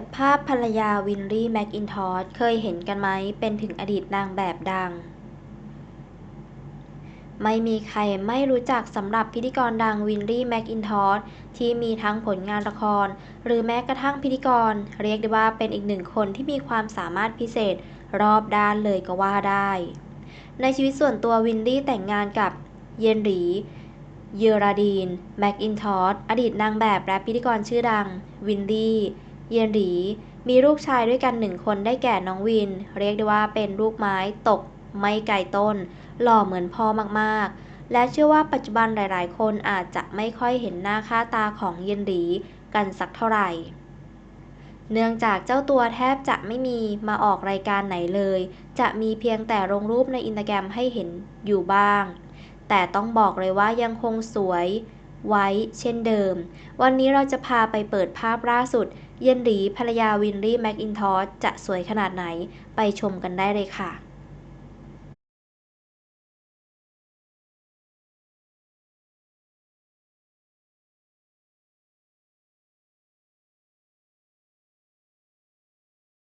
ดภาพภรรยาวินลี่แมคอินทอชเคยเห็นกันไหม เป็นถึงอดีตนางแบบดัง ไม่มีใครไม่รู้จักสำหรับพิธีกรดังวินลี่แมคอินทอชที่มีทั้งผลงานละคร หรือแม้กระทั่งพิธีกร เรียกได้ว่าเป็นอีกหนึ่งคนที่มีความสามารถพิเศษรอบด้านเลยก็ว่าได้ ในชีวิตส่วนตัววินลี่แต่งงานกับเยนหรีเยราดีน แมคอินทอชอดีตนางแบบและพิธีกรชื่อดัง วินลี่ เยนหรีมีลูกชายด้วยกันหนึ่งคนได้แก่น้องวิน เรียกได้ว่าเป็นลูกไม้ตกไม่ไกลต้น หล่อเหมือนพ่อมากๆ และเชื่อว่าปัจจุบันหลายๆ คนอาจจะไม่ค่อยเห็นหน้าค่าตาของเยนหรีกันสักเท่าไหร่ เนื่องจากเจ้าตัวแทบจะไม่มีมาออกรายการไหนเลย จะมีเพียงแต่ลงรูปในอินสตาแกรมให้เห็นอยู่บ้าง แต่ต้องบอกเลยว่ายังคงสวยไว้เช่นเดิม วันนี้เราจะพาไปเปิดภาพล่าสุด เยนหลีภรรยาวินลี่แม็กอินทอสจะสวยขนาดไหนไปชมกันได้เลยค่ะ